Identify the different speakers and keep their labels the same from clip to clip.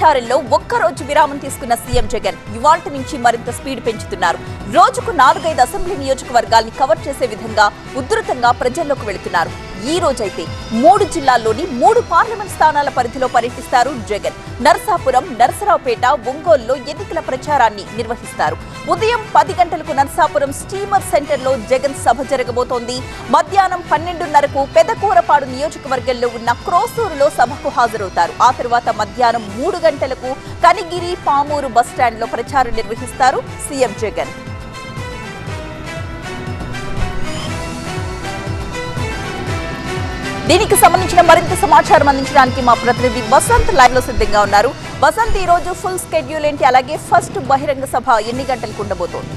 Speaker 1: ప్రచారంలో ఒక్కరోజు విరామం తీసుకున్న సీఎం జగన్ ఇవాల్టి నుంచి మరింత స్పీడ్ పెంచుతున్నారు. రోజుకు నాలుగైదు అసెంబ్లీ నియోజకవర్గాల్ని కవర్ చేసే విధంగా ఉధృతంగా ప్రజల్లోకి వెళుతున్నారు. ఈ రోజైతే మూడు జిల్లాల్లోని మూడు పార్లమెంట్ స్థానాల పరిధిలో పర్యటిస్తారు జగన్. నరసాపురం నరసరావుపేట ఒంగోలులో ఎన్నికల ప్రచారాన్ని నిర్వహిస్తారు. ఉదయం పది గంటలకు నరసాపురం స్టీమర్ సెంటర్లో జగన్ సభ జరగబోతోంది. మధ్యాహ్నం పన్నెండున్నరకు పెదకూరపాడు నియోజకవర్గంలో ఉన్న క్రోసూరులో సభకు హాజరవుతారు. ఆ తర్వాత మధ్యాహ్నం మూడు గంటలకు కనిగిరి పామూరు బస్టాండ్లో ప్రచారం నిర్వహిస్తారు సీఎం జగన్. దీనికి సంబంధించిన మరింత సమాచారం అందించడానికి మా ప్రతినిధి వసంత్ లైవ్లో సిద్ధంగా ఉన్నారు. వసంత్ ఈ రోజు ఫుల్ స్కెడ్యూల్ ఏంటి? అలాగే ఫస్ట్ బహిరంగ సభ ఎన్ని గంటలకు ఉండబోతోంది?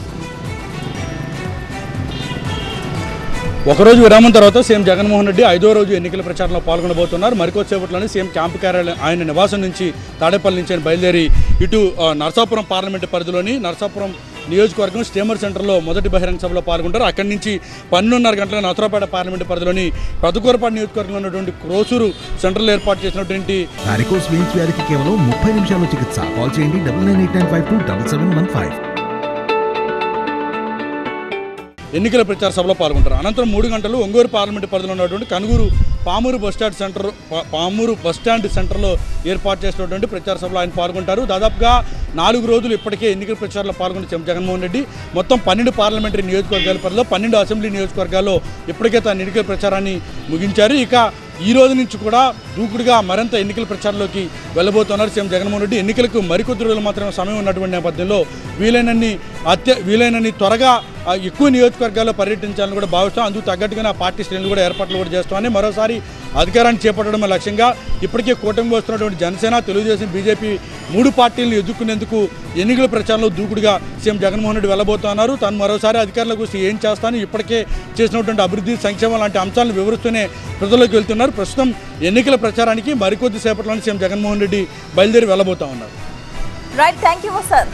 Speaker 2: ఒకరోజు విరామం తర్వాత సీఎం జగన్మోహన్ రెడ్డి ఐదో రోజు ఎన్నికల ప్రచారంలో పాల్గొనబోతున్నారు. మరికొద్దిసేపట్లోనే సీఎం క్యాంపు కార్యాలయం ఆయన నివాసం నుంచి తాడేపల్లి నుంచి బయలుదేరి ఇటు నరసాపురం పార్లమెంటు పరిధిలోని నరసాపురం నియోజకవర్గం స్టీమర్ సెంటర్లో మొదటి బహిరంగ సభలో పాల్గొంటారు. అక్కడి నుంచి పన్నెండున్నర గంటల నరసరావుపేట పార్లమెంటు పరిధిలోని ప్రతుకూరపాడు నియోజకవర్గంలో ఉన్నటువంటి క్రోసూరు సెంటర్లో ఏర్పాటు చేసినటువంటి
Speaker 3: వారికోస్ వెయిన్స్ వ్యాధికి కేవలం ముప్పై నిమిషాల్లో చికిత్స. కాల్ చేయండి double nine eight nine five two double seven one five.
Speaker 2: ఎన్నికల ప్రచార సభలో పాల్గొంటారు. అనంతరం మూడు గంటలు ఒంగోలు పార్లమెంటు పరిధిలో ఉన్నటువంటి Kanuguru Pamuru bus stand centre Pamuru bus stand సెంటర్లో ఏర్పాటు చేసినటువంటి ప్రచార సభలో ఆయన పాల్గొంటారు. దాదాపుగా నాలుగు రోజులు ఇప్పటికే ఎన్నికల ప్రచారంలో పాల్గొన్న సీఎం జగన్మోహన్ రెడ్డి. మొత్తం పన్నెండు పార్లమెంటరీ నియోజకవర్గాల పరిధిలో పన్నెండు అసెంబ్లీ నియోజకవర్గాల్లో ఇప్పటికే తన ఎన్నికల ప్రచారాన్ని ముగించారు. ఇక ఈ రోజు నుంచి కూడా దూకుడుగా మరింత ఎన్నికల ప్రచారంలోకి వెళ్ళబోతున్నారు సీఎం జగన్మోహన్ రెడ్డి. ఎన్నికలకు మరికొద్ది రోజులు మాత్రమే సమయం ఉన్నటువంటి నేపథ్యంలో వీలైనన్ని అత్య వీలైనన్ని త్వరగా ఎక్కువ నియోజకవర్గాల్లో పర్యటించాలని కూడా భావిస్తాం. అందుకు తగ్గట్టుగానే ఆ పార్టీ శ్రేణులు కూడా ఏర్పాట్లు కూడా చేస్తామని మరోసారి అధికారాన్ని చేపట్టడమే లక్ష్యంగా ఇప్పటికే కూటమి వస్తున్నటువంటి జనసేన తెలుగుదేశం బీజేపీ మూడు పార్టీలను ఎదుర్కొనేందుకు ఎన్నికల ప్రచారంలో దూకుడుగా సీఎం జగన్మోహన్ రెడ్డి వెళ్ళబోతున్నారు తాను మరోసారి అధికారులకు వస్తే ఏం చేస్తాను? ఇప్పటికే చేసినటువంటి అభివృద్ధి సంక్షేమం లాంటి అంశాలను వివరిస్తూనే ప్రజల్లోకి వెళ్తున్నారు. ప్రస్తుతం ఎన్నికల ప్రచారానికి మరికొద్ది సేపట్లోనే సీఎం జగన్మోహన్ రెడ్డి బయలుదేరి వెళ్ళబోతా ఉన్నారు.
Speaker 1: Right thank you sir